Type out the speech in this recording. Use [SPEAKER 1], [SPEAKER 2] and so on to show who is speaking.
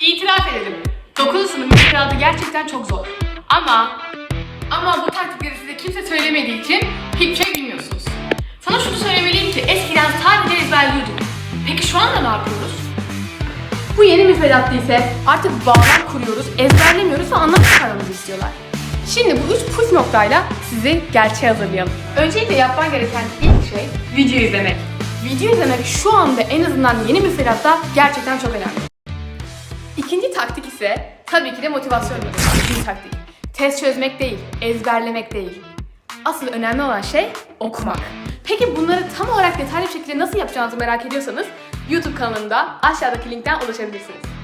[SPEAKER 1] İtiraf edelim. 9. sınıf müfredatı gerçekten çok zor. Ama ama bu taktikleri size kimse söylemediği için hiçbir şey bilmiyorsunuz. Sana şunu söylemeliyim ki eskiden sadece ezberliyorduk. Peki şu anda ne yapıyoruz? Bu yeni müfredatta ise artık bağlar kuruyoruz, ezberlemiyoruz ve anlam çıkarmamızı istiyorlar. Şimdi bu üç püf noktayla sizi gerçeğe hazırlayalım. Öncelikle yapman gereken ilk şey video izlemek. Video izlemek şu anda en azından yeni müfredatta gerçekten çok önemli. İkinci taktik ise tabii ki de motivasyon. İkinci taktik. Test çözmek değil, ezberlemek değil. Asıl önemli olan şey okumak. Peki bunları tam olarak detaylı bir şekilde nasıl yapacağınızı merak ediyorsanız YouTube kanalımda aşağıdaki linkten ulaşabilirsiniz.